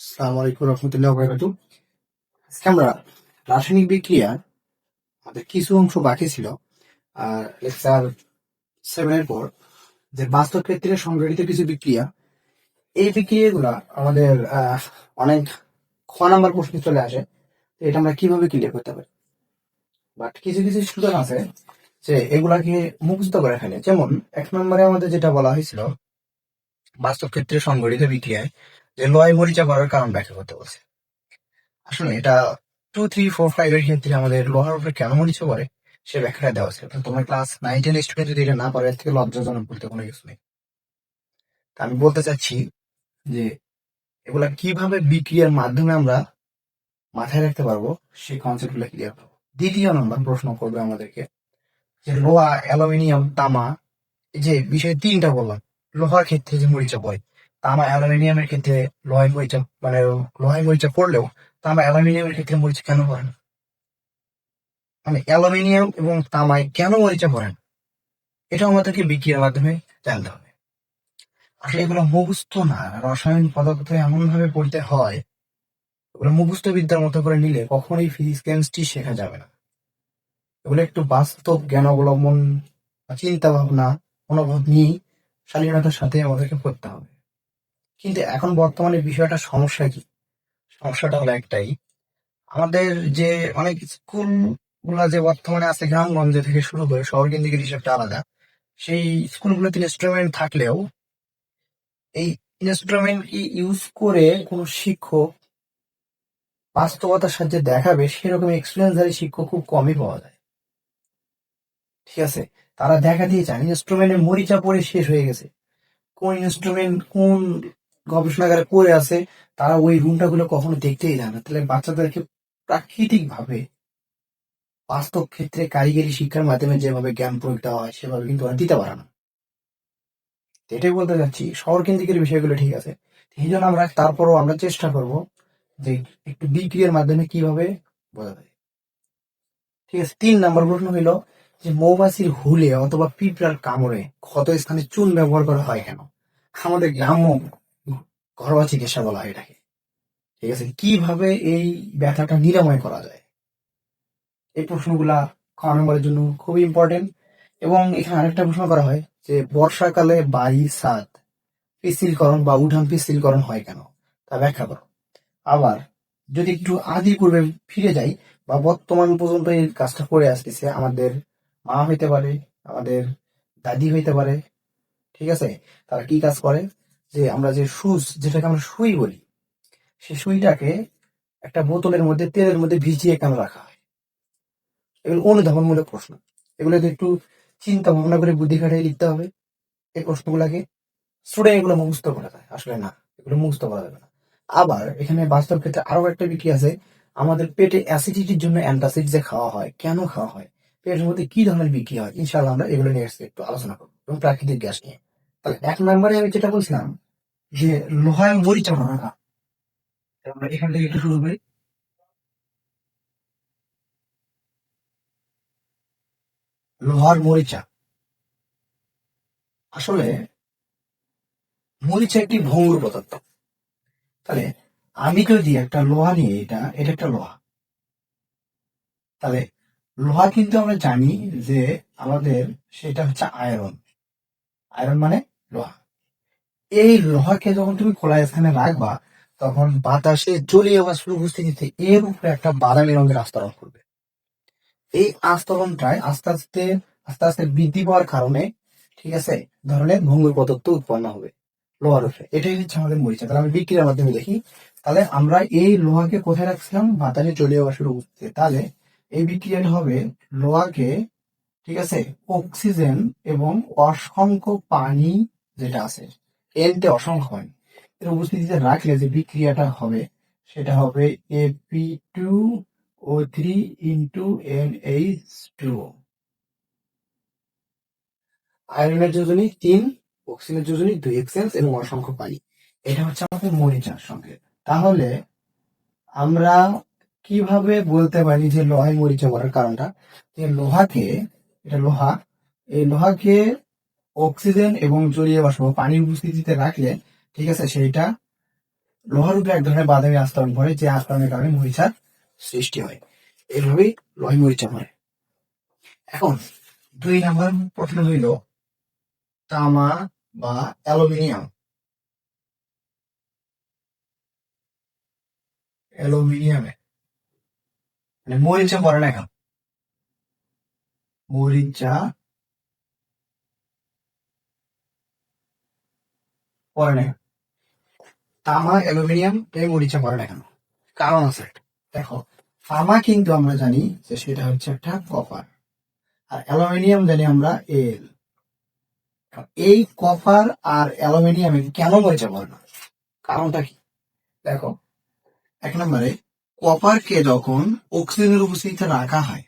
আসসালামু আলাইকুম রহমতুল্লাহ বরকাতু আজকে আমরা রাসায়নিক বিক্রিয়া আমাদের কিছু অংশ বাকি ছিল, আর লেকচার সেভেনের পর যে বাস্তব ক্ষেত্রে সংগঠিত কিছু বিক্রিয়া, এই বিক্রিয়াগুলা আমাদের অনেক খ নাম্বার প্রশ্ন চলে আসে এটা আমরা কীভাবে ক্লিয়ার করতে পারি? বাট কিছু কিছু স্টুডেন্ট আছে যে এগুলাকে মুখস্থ করে ফেলে। যেমন, এক নম্বরে আমাদের যেটা বলা হয়েছিল, বাস্তব ক্ষেত্রে সংগঠিত বিক্রিয়ায় যে লয় মরিচা করার কারণ ব্যাখ্যা করতে বলছে। আসলে এটা টু থ্রি ফোর ফাইভ এর ক্ষেত্রে আমাদের লোহার উপরে কেন মরিচা করে সে ব্যাখ্যাটা দেওয়া তো তোমার ক্লাস নাইন টেন স্টুডেন্ট যদি এটা না পারে, এর থেকে লজ্জাজনক বলতে কোনো কিছু নেই। তা আমি বলতে চাচ্ছি যে এগুলা কীভাবে বিক্রিয়ার মাধ্যমে আমরা মাথায় রাখতে পারব, সেই কনসেপ্টগুলো ক্লিয়ার পাবো দ্বিতীয় নম্বর প্রশ্ন করবে আমাদেরকে, যে লোহা, অ্যালুমিনিয়াম, তামা, এই যে বিষয়ে তিনটা বললাম, লোহার ক্ষেত্রে যে মরিচা পড়ে তামা অ্যালুমিনিয়ামের ক্ষেত্রে লোহায় মরিচা মানে লোহায় মরিচা পড়লেও তামা অ্যালুমিনিয়ামের ক্ষেত্রে মরিচা কেন পড়ে না মানে অ্যালুমিনিয়াম এবং তামায় কেন মরিচা পড়ে না এটা আমাদেরকে বিক্রিয়ার মাধ্যমে জানতে হবে। আসলে এগুলো মুখস্থ না রসায়ন পদার্থ এমন ভাবে পড়তে হয়, এগুলো মুখস্থ বিদ্যার মতো করে নিলে কখনোই ফিজিক্স, কেমিস্ট্রি শেখা যাবে না। এগুলো একটু বাস্তব জ্ঞান অবলম্বন চিন্তা ভাবনা মনোভাব নিয়ে শালীনতার সাথে আমাদেরকে পড়তে হবে। কিন্তু এখন বর্তমানে বিষয়টা সমস্যা কি? সমস্যাটা হলো একটাই। আমাদের যে অনেক স্কুলগুলা যে বর্তমানে আছে, গ্রামগঞ্জে থেকে শুরু করে শহর কেন্দ্রিক হিসাবটা আলাদা, সেই স্কুলগুলোতে ইনস্ট্রুমেন্ট থাকলেও এই ইনস্ট্রুমেন্ট কি ইউজ করে কোনো শিক্ষক বাস্তবতার সাথে দেখাবে, সেরকম এক্সপিরিয়েন্সধারী শিক্ষক খুব কমই পাওয়া যায়। ঠিক আছে? তারা দেখা দিয়ে চান ইনস্ট্রুমেন্টের মরিচা পড়ে শেষ হয়ে গেছে। কোন ইনস্ট্রুমেন্ট কোন গবেষণাগারে পড়ে আছে, তারা ওই রুমটা গুলো কখনো দেখতেই যায় না। তাহলে বাচ্চাদেরকে প্রাকৃতিক ভাবে বাস্তব ক্ষেত্রে কারিগরি শিক্ষার মাধ্যমে যেভাবে জ্ঞান প্রয়োগ দেওয়া হয়, সেভাবে কিন্তু ওরা দিতে পারে না। এটাই বলতে চাচ্ছি শহর কেন্দ্রিকের বিষয়গুলো ঠিক আছে। এই জন্য আমরা তারপরও আমরা চেষ্টা করব যে একটু বিক্রিয়ার মাধ্যমে কীভাবে বোঝা যায়। ঠিক আছে, তিন নম্বর প্রশ্ন হইল যে মৌমাছির হুলে অথবা পিঁপড়ার কামড়ে ক্ষত স্থানে চুন ব্যবহার করা হয় কেন? আমাদের গ্রাম্য ঘরোয়া চিকিৎসা বলা হয় এটাকে। ঠিক আছে? কীভাবে এই ব্যথাটা নিরাময় করা যায়? এই প্রশ্নগুলা খ নম্বরের জন্য খুবই ইম্পর্টেন্ট এবং এখানে আরেকটা প্রশ্ন করা হয় যে, বর্ষাকালে বাড়ি ছাদ পিসিলকরণ বা উঠান পিসিলকরণ হয় কেন? তা ব্যাখ্যা করো। আবার, যদি একটু আদি পূর্বে ফিরে যাই বা বর্তমান পর্যন্ত এই কাজটা করে আসতেছে, আমাদের মা হইতে পারে, আমাদের দাদি হইতে পারে, ঠিক আছে? তারা কি কাজ করে? যে আমরা যে সুচ, যেটাকে আমরা সুই বলি, সেই সুইটাকে একটা বোতলের মধ্যে, তেলের মধ্যে ভিজিয়ে কেন রাখা হয়? এগুলো অনুধাবনমূলক প্রশ্ন। এগুলো একটু চিন্তা ভাবনা করে বুদ্ধি খাটিয়ে লিখতে হবে। এই প্রশ্নগুলোকে স্টুডেন্ট এগুলো মুখস্থ করা যায় আসলে না, এগুলো মুখস্থ করা যাবে না। আবার এখানে বাস্তব ক্ষেত্রে আরও একটা বিক্রি আছে। আমাদের পেটে অ্যাসিডিটির জন্য অ্যান্টাসিড যে খাওয়া হয়, কেন খাওয়া হয়? পেটের মধ্যে কি ধরনের বিক্রি হয়? ইনশাআল্লাহ আমরা এগুলো নিয়ে একটু আলোচনা করব। এবং প্রাকৃতিক গ্যাস নিয়ে। তাহলে এক নম্বরে আমি যেটা বলছিলাম যে লোহায় মরিচা রাখা আমরা এখান থেকে একটু শুরু করি। লোহার মরিচা। আসলে মরিচা একটি ভঙ্গুর পদার্থ। তাহলে আমি যদি একটা লোহা নিয়ে এটা এটা একটা লোহা। তাহলে লোহা কিন্তু আমরা জানি যে আমাদের সেটা হচ্ছে আয়রন। আয়রন মানে লোহা। এই লোহাকে যখন তুমি স্থানে রাখবা, তখন বাতাসে জলীয় বাষ্প উপস্থিতিতে এর উপরে একটা বাদামি রঙের আস্তরণ করবে। এই আস্তরণটায় আস্তে আস্তে আস্তে আস্তে বৃদ্ধি পাওয়ার কারণে, ঠিক আছে, ধরনের ভঙ্গুর পদার্থ উৎপন্ন হবে লোহার উপরে। এটাই হচ্ছে আমাদের মরিচা। তাহলে আমি বিক্রিয়ার মাধ্যমে দেখি। তাহলে আমরা এই লোহাকে কোথায় রাখছিলাম? বাতাসে জলীয় বাষ্পের উপস্থিতি তাহলে এই বিক্রিয়াটা হবে লোহাকে, ঠিক আছে, অক্সিজেন এবং অসংখ্য পানি যেটা আছে এনতে অসংখ্য পানি এর উপস্থিতিতে রাখলে যে বিক্রিয়াটা হবে, সেটা হবে AP two O three into N H two আয়রনের যোজনী তিন, অক্সিজেনের যোজনী দুই, এক্সেন্স এবং অসংখ্য পানি। এটা হচ্ছে আমাদের মরিচার সঙ্গে তাহলে আমরা কীভাবে বলতে পারি যে লোহায় মরিচা মরার কারণটা? যে লোহাকে, এটা লোহা, এই লোহাকে অক্সিজেন এবং জলীয় বাষ্প পানির উপস্থিতিতে রাখলে, ঠিক আছে, সেইটা লোহার উপরে এক ধরনের বাদামি আস্তরণ পড়ে, যে আস্তরণের কারণে মরিচার সৃষ্টি হয়। এইভাবেই লোহাই মরিচা পড়ে এখন, দুই নাম্বার প্রশ্ন হইল, তামা বা অ্যালুমিনিয়াম। অ্যালুমিনিয়ামে। মানে মরিচা পড়ে না এখন। মরিচা পড়ে না তামা অ্যালুমিনিয়াম এই মরিচা পড়ে না কেন? কারণ আছে। দেখো তামা কিন্তু আমরা জানি যে সেটা হচ্ছে একটা কপার আর অ্যালুমিনিয়াম জানি আমরা এল। এই কপার আর অ্যালুমিনিয়ামে কেন মরিচা পড়ে না? কারণটা কি? দেখো, এক নম্বরে কপারকে যখন অক্সিজেনের উপস্থিতিতে রাখা হয়,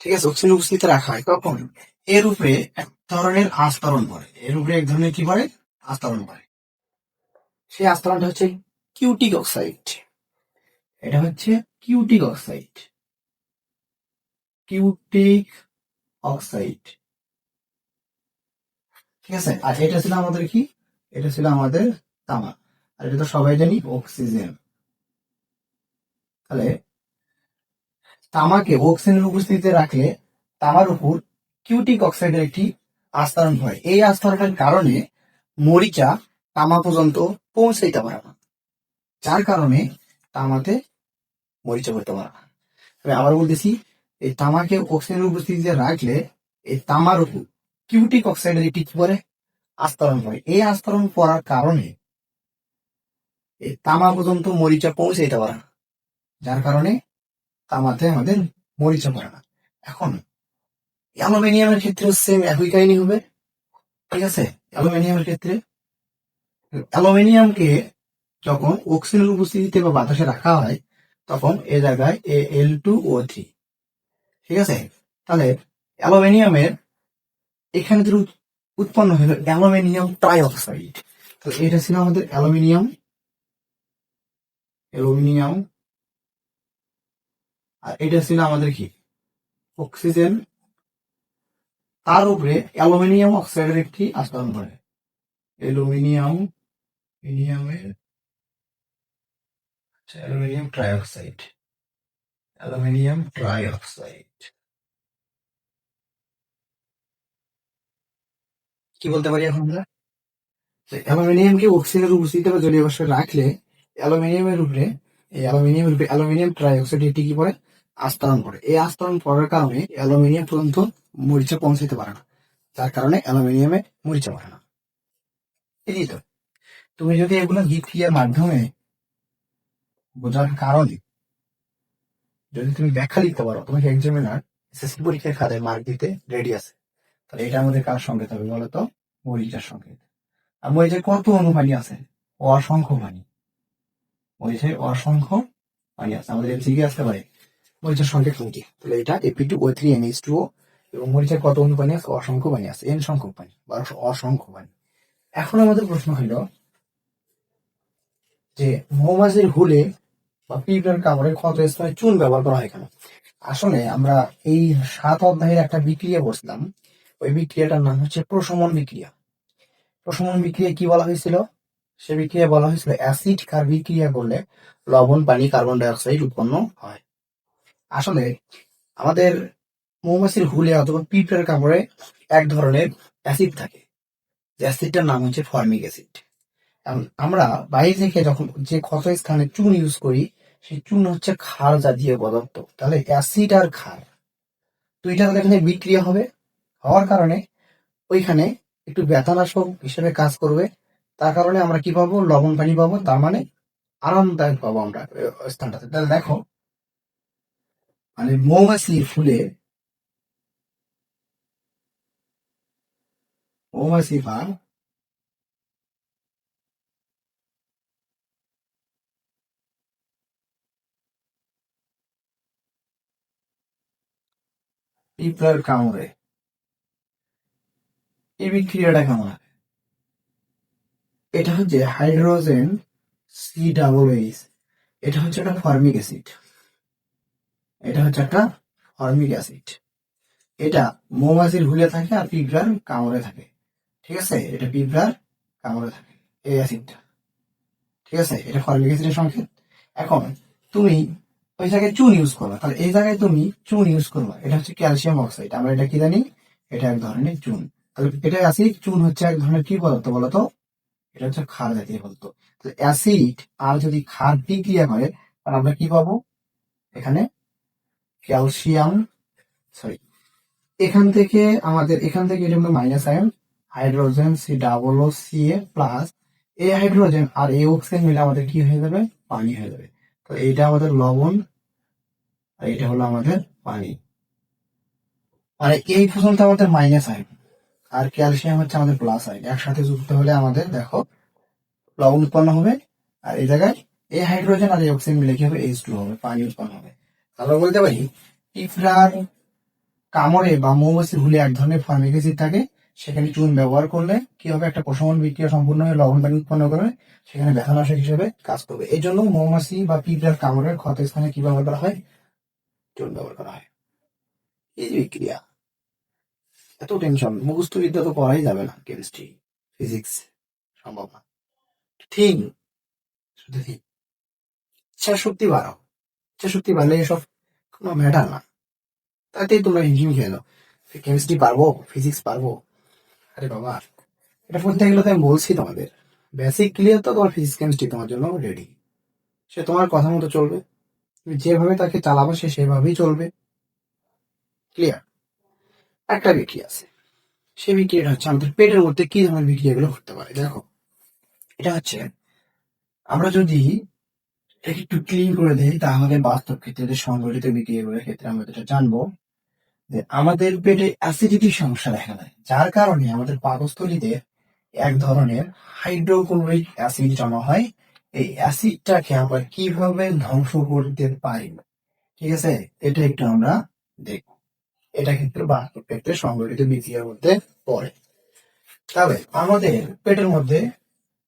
ঠিক আছে? অক্সিজেনের উপস্থিতিতে রাখা হয় তখন এর উপরে ধরনের আস্তরণ পড়ে এর উপরে এক ধরনের কি পড়ে আস্তরণ পড়ে সেই আস্তরণটা হচ্ছে কিউটিক অক্সাইড। এটা হচ্ছে কিউটিক অক্সাইড। কিউটিক অক্সাইড। ঠিক আছে? আর এটা ছিল আমাদের কি? এটা ছিল আমাদের তামা। আর এটা তো সবাই জানি অক্সিজেন। তাহলে তামাকে অক্সিজেনের উপস্থিতিতে রাখলে তামার উপর কিউটিক অক্সাইডের একটি আস্তরণ হয়। এই আস্তরণের কারণে মরিচা তামা পর্যন্ত পৌঁছাইতে পারে না। যার কারণে তামাতে মরিচা করতে পারে না। আমি আবার বলতেছি, এই তামাকে অক্সিজেনের উপস্থিতিতে রাখলে এই তামার উপর কিউটিক অক্সাইডের একটি কি পরে আস্তরণ পড়ে এই আস্তরণ পড়ার কারণে এই তামা পর্যন্ত মরিচা পৌঁছাইতে পারে না। যার কারণে তামাতে আমাদের মরিচা পড়ে না। এখন অ্যালুমিনিয়ামের ক্ষেত্রে সেম একই কাহিনী হবে। ঠিক আছে? অ্যালুমিনিয়ামের ক্ষেত্রে অ্যালুমিনিয়ামকে যখন অক্সিজেনের উপস্থিতিতে বা বাতাসে রাখা হয়, তখন এ জায়গায় এ এল টু ও থ্রি ঠিক আছে? তাহলে অ্যালুমিনিয়ামের এখানে যে উৎ- উৎপন্ন হলো অ্যালুমিনিয়াম ট্রাইঅক্সাইড তো এটা ছিল আমাদের অ্যালুমিনিয়াম। অ্যালুমিনিয়াম। আর এটা ছিল আমাদের কি? অক্সিজেন তার উপরে অ্যালুমিনিয়াম অক্সাইডের একটি আস্তরণ করে। অ্যালুমিনিয়াম অ্যালুমিনিয়ামের আচ্ছা, অ্যালুমিনিয়াম ট্রাইঅক্সাইড। Aluminium trioxide. কি বলতে পারি এখন আমরা? অ্যালুমিনিয়ামকে অক্সিজেনের উপস্থিতিতে বা জলীয় বাষ্পে রাখলে অ্যালুমিনিয়ামের উপরে এই অ্যালুমিনিয়ামের উপরে অ্যালুমিনিয়াম ট্রাইঅক্সাইড এটি কি পড়ে আস্তরণ পড়ে এই আস্তরণ পড়ার কারণে অ্যালুমিনিয়াম পর্যন্ত মরিচা পৌঁছাতে পারে না। যার কারণে অ্যালুমিনিয়ামে মরিচা পড়ে না। এই তো। তুমি যদি এগুলো বিক্রিয়ার মাধ্যমে বোঝার কারণে যদি তুমি ব্যাখ্যা লিখতে পারো তোমাকে এক্সামিনার এসএসসি পরীক্ষার খাতায় মার্ক দিতে রেডি আছে। তাহলে এটা আমাদের কার সংকেত হবে বলতো? মরিচার সংকেত আর মরিচের কত অনুপানি আছে? অসংখ্য পানি। মরিচের অসংখ্য পানি আছে। আমাদের এমসিকি আসতে পারে মরিচের সংকেত কোনটি তাহলে এটা AP two O three NH two O এবং মরিচের কত অনুপানি আছে? অসংখ্য পানি আছে। এন সংখ্যক পানি বা অসংখ্য পানি। এখন আমাদের প্রশ্ন হইল যে মৌমাছির হুলে বা পিঁপড়ার কামড়ে ক্ষত স্থানে চুন ব্যবহার করা হয় কেন? আসলে আমরা এই সাত অধ্যায়ের একটা বিক্রিয়া বসলাম। ওই বিক্রিয়াটার নাম হচ্ছে প্রশমন বিক্রিয়া। প্রশমন বিক্রিয়া কি বলা হয়েছিল? সে বিক্রিয়া বলা হয়েছিল অ্যাসিড কার বিক্রিয়া করলে লবণ, পানি, কার্বন ডাই অক্সাইড উৎপন্ন হয়। আসলে আমাদের মৌমাছির হুলে অথবা পিঁপড়ার কামড়ে এক ধরনের অ্যাসিড থাকে। যে অ্যাসিডটার নাম হচ্ছে ফর্মিক অ্যাসিড। আমরা বাইরে থেকে যখন যে ক্ষত স্থানে চুন ইউজ করি, সেই চুন হচ্ছে ক্ষার জাতীয় পদার্থ। তাহলে অ্যাসিড আর ক্ষার, দুইটা এখানে বিক্রিয়া হবে। হওয়ার কারণে ওইখানে একটু ব্যথানাশক হিসেবে কাজ করবে। তার কারণে আমরা কি পাবো? লবণ পানি পাবো। তার মানে আরামদায়ক পাবো আমরা স্থানটাতে। তাহলে দেখো মানে মৌমাছির ফুলে, মৌমাছি বা পিঁপড়ার কামড়ে এই বিক্রিয়াটা কেমন? এটা হচ্ছে হাইড্রোজেন সি ডাবল এইচ, এটা হচ্ছে একটা ফর্মিক অ্যাসিড। এটা হচ্ছে একটা ফর্মিক অ্যাসিড। এটা মৌমাছির হুলে থাকে আর পিঁপড়ার কামড়ে থাকে। ঠিক আছে? এটা পিঁপড়ার কামড়ে থাকে, এই অ্যাসিডটা। ঠিক আছে? এটা ফরমিক অ্যাসিডের সংকেত। এখন তুমি ওই জায়গায় চুন ইউজ করবা। তাহলে এই জায়গায় তুমি চুন ইউজ করবা। এটা হচ্ছে ক্যালসিয়াম অক্সাইড। আমরা এটা কি জানি? এটা এক ধরনের চুন। তাহলে এটা অ্যাসিড, চুন হচ্ছে এক ধরনের কি পদার্থ বলতো? এটা হচ্ছে ক্ষার জাতীয় তাহলে অ্যাসিড আর যদি ক্ষার বিক্রিয়া করে, তাহলে আমরা কি পাবো? এখানে ক্যালসিয়াম সরি এখান থেকে আমাদের, এখান থেকে এটা হলো minus ion hydrogen C double O C এ প্লাস এই হাইড্রোজেন আর এই অক্সিজেন মিলে আমাদের কি হয়ে যাবে? পানি হয়ে যাবে। তো এইটা আমাদের লবণ আর এটা হলো আমাদের পানি। মানে এই পর্যন্ত আমাদের মাইনাস আয়ন আর ক্যালসিয়াম হচ্ছে আমাদের প্লাস আয়ন একসাথে যুক্ত হলে আমাদের, দেখো, লবণ উৎপন্ন হবে আর এই জায়গায় এই হাইড্রোজেন আর এই অক্সিজেন মিলে কি হবে? এইচ টু হবে, পানি উৎপন্ন হবে। তাহলে বলতে পারি পিঁপড়ার কামড়ে বা মৌমাছির হুলে এক ধরনের ফর্মিক অ্যাসিড থাকে, সেখানে চুন ব্যবহার করলে কি হবে? একটা প্রশমন বিক্রিয়া সম্পূর্ণ হয়ে লবণ পানি উৎপন্ন করবে সেখানে ব্যথানাশক হিসেবে কাজ করবে। এই জন্য মৌমাছি বা পিঁপড়ার কামড়ের ক্ষত স্থানে কি ব্যবহার করা হয়? চুন ব্যবহার করা হয়। এই যে বিক্রিয়া। এত টেনশন মুখস্থ বিদ্যা তো করাই যাবে না কেমিস্ট্রি ফিজিক্স সম্ভব না। ঠিক। শুধু ঠিক। ইচ্ছা শক্তি বাড়াও। ইচ্ছা শক্তি বাড়লে এসব কোনো ম্যাটার না। তাতেই তোমরা ইঞ্জিনিয়ারিং খেয়ে দাও কেমিস্ট্রি পারব ফিজিক্স পারব, আরে বাবা, এটা পড়তে গেলে তো আমি বলছি তোমাদের। বেসিক ক্লিয়ার তো তোমার ফিজিক্স কেমিস্ট্রি তোমার জন্য রেডি সে তোমার কথা মতো চলবে। তুমি যেভাবে তাকে চালাবো, সে সেভাবেই চলবে। ক্লিয়ার একটা বিক্রিয়া আছে। সেই বিক্রিয়াটা হচ্ছে আমাদের পেটের মধ্যে কি ধরনের বিক্রিয়াগুলো ঘটতে পারে, দেখো। এটা হচ্ছে, আমরা যদি এটাকে একটু ক্লিন করে দিই তাহলে বাস্তব ক্ষেত্রে সংগঠিত বিক্রিয়াগুলোর ক্ষেত্রে আমরা যেটা জানব, যে আমাদের পেটে অ্যাসিডিটির সমস্যা দেখা দেয়, যার কারণে আমাদের পাকস্থলীতে এক ধরনের হাইড্রোক্লোরিক অ্যাসিড জমা হয়। এই অ্যাসিডটাকে আমরা কীভাবে ধ্বংস করতে পারি? ঠিক আছে? এটা একটু আমরা দেখব। এটা কিন্তু বাস্তব ক্ষেত্রে সংগঠিত বিক্রিয়ার মধ্যে পড়ে। তবে আমাদের পেটের মধ্যে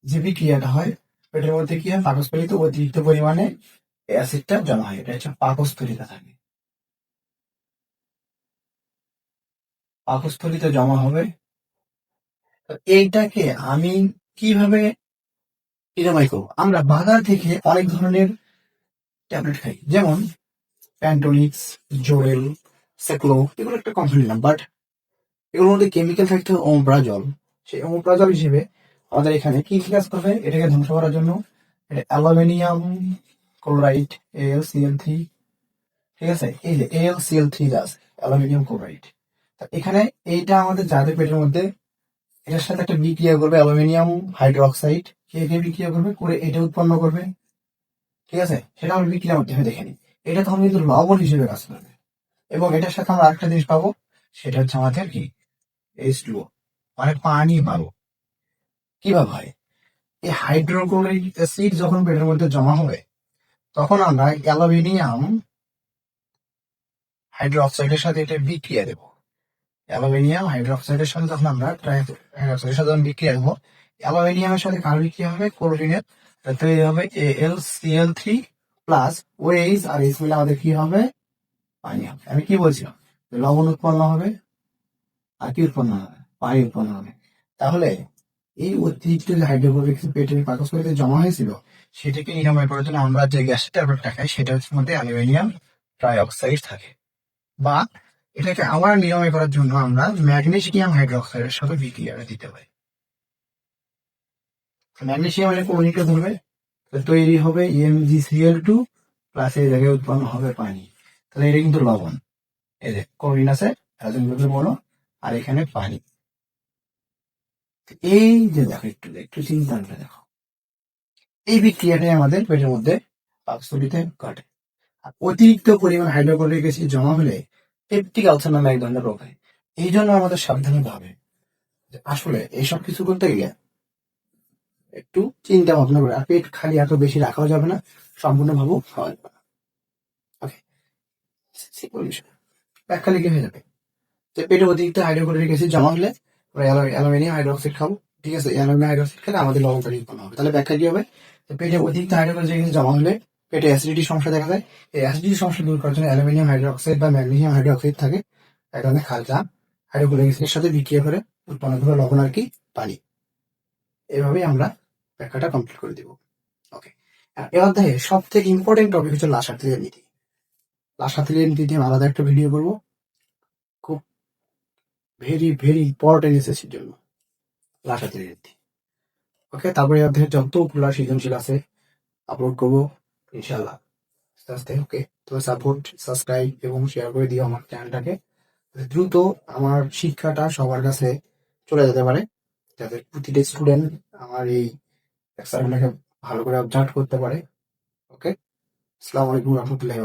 যে বিক্রিয়াটা হয় পেটের মধ্যে কি হয়? পাকস্থলীতে অতিরিক্ত পরিমাণে অ্যাসিডটা জমা হয়। এটা হচ্ছে পাকস্থলীতে থাকে। পাকস্থলীতে জমা হবে। এইটাকে আমি কীভাবে নিরাময় করব? আমরা বাজার থেকে অনেক ধরনের ট্যাবলেট খাই। যেমন প্যান্টোনিক্স, জোরেল, সেক্লো, এগুলো একটা কোম্পানির নাম। বাট এগুলোর মধ্যে কেমিক্যাল থাকতে ওমব্রাজল সেই ওমব্রাজল হিসেবে আমাদের এখানে কি কি কাজ করবে? এটাকে ধ্বংস করার জন্য অ্যালুমিনিয়াম ক্লোরাইড এল থ্রি ঠিক আছে? এই যে এল থ্রি গাছ, অ্যালুমিনিয়াম ক্লোরাইড। এখানে এইটা আমাদের যাদের পেটের মধ্যে, এটার সাথে একটা বিক্রিয়া করবে অ্যালুমিনিয়াম হাইড্রোক্সাইড। কে বিক্রিয়া করবে? করে এটা উৎপন্ন করবে। ঠিক আছে? সেটা আমরা বিক্রিয়ার মাধ্যমে দেখে নিই। এটা তখন কিন্তু লবণ হিসেবে কাজ করবে। এবং এটার সাথে আমরা আরেকটা জিনিস পাবো, সেটা হচ্ছে আমাদের কি? এইচ টু মানে পানি পাবো। কীভাবে হয় এই হাইড্রোক্লোরিক অ্যাসিড যখন পেটের মধ্যে জমা হবে, তখন আমরা অ্যালুমিনিয়াম হাইড্রোক্সাইডের সাথে এটা বিক্রিয়া দেবো। অ্যালুমিনিয়াম হাইড্রোক্সাইডের সাথে যখন আমরা হাইড্রোক্সাইডের সাথে যখন বিক্রিয়া দেবো, অ্যালুমিনিয়ামের সাথে কার বিক্রিয়া হবে? ক্লোরিনের। তৈরি হবে A L CL three plus OH R H মিলে আমাদের কি হবে? পানি হবে। আমি কি বলছিলাম? লবণ উৎপন্ন হবে। আর কি উৎপন্ন হবে? পানি উৎপন্ন হবে। তাহলে এই অতিরিক্ত যে হাইড্রোক্লোরিক পেটের পাকস্থলীতে জমা হয়েছিল, সেটাকে নিরাময় করার জন্য আমরা যে গ্যাসের ট্যাবলেটটা খাই সেটার মধ্যে অ্যালুমিনিয়াম ট্রাইঅক্সাইড থাকে। বা এটাকে আবার নিরাময় করার জন্য আমরা ম্যাগনেসিয়াম হাইড্রোক্সাইডের সাথে বিক্রিয়াটা দিতে পারি। ম্যাগনেসিয়াম এটা কোনিটা ধরবে তৈরি হবে এমজিসিএল টু প্লাস এই জায়গায় উৎপন্ন হবে পানি। তাহলে এটা কিন্তু লবণ। এই যে আছে বড় আর এখানে পানি। এই যে দেখো, একটু একটু চিন্তা দেখো। এই বিক্রিয়াটাই আমাদের পেটের মধ্যে পাকস্থলিতে ঘটে। অতিরিক্ত পরিমাণ হাইড্রোক্লোরিক অ্যাসিড জমা হলে পেপটিক আলসার নামে এক ধরনের রোগ হয়। এই জন্য আমাদের সাবধান হবে আসলে এইসব কিছু করতে গিয়ে একটু চিন্তা ভাবনা করে, আর পেট খালি এত বেশি রাখাও যাবে না, সম্পূর্ণ ভাবো খাওয়া যাবে না ওকে ব্যাখ্যা লিখে হয়ে যাবে। পেটে অতিরিক্ত হাইড্রোক্লোরিক অ্যাসিড জমা হলে আমরা অ্যালো- অ্যালুমিনিয়াম হাইড্রোক্সাইড খাব। ঠিক আছে, অ্যালুমিনিয়াম হাইড্রোক্সাইড খেলে আমাদের লবণ পানি উৎপন্ন হবে। তাহলে ব্যাখ্যা কি হবে? পেটে অতিরিক্ত হাইড্রোক্লোরিক অ্যাসিড জমা হলে পেটে অ্যাসিডিটি সমস্যা দেখা যায় এই অ্যাসিডিটি সমস্যা দূর করার জন্য অ্যালুমিনিয়াম হাইড্রোক্সাইড বা ম্যাগনেসিয়াম হাইড্রোক্সাইড থাকে এক ধরনের খালসা হাইড্রোক্লোরিক অ্যাসিডের সাথে বিক্রিয়া করে উৎপন্ন করে লবণ আর কি, পানি। এভাবেই আমরা ব্যাখ্যাটা কমপ্লিট করে দিব। ওকে এ অধ্যায়ে সব থেকে ইম্পর্টেন্ট টপিক হচ্ছে লাসার্থীদের নীতি। লাসার্থীদের নীতি নিয়ে আলাদা একটা ভিডিও করব। ভেরি ভেরি ইম্পর্টেন্ট এসএসসির জন্য ওকে তারপরে অধ্যায়ের যতগুলো সৃজনশীল আছে আপলোড করব ইনশাল্লাহ আস্তে আস্তে ওকে তোমার সাপোর্ট সাবস্ক্রাইব এবং শেয়ার করে দিও আমার চ্যানেলটাকে দ্রুত আমার শিক্ষাটা সবার কাছে চলে যেতে পারে, যাতে প্রতিটা স্টুডেন্ট আমার এই লেকচারগুলোকে ভালো করে অবজার্ভ করতে পারে ওকে আসসালামু আলাইকুম রহমতুল্লাহি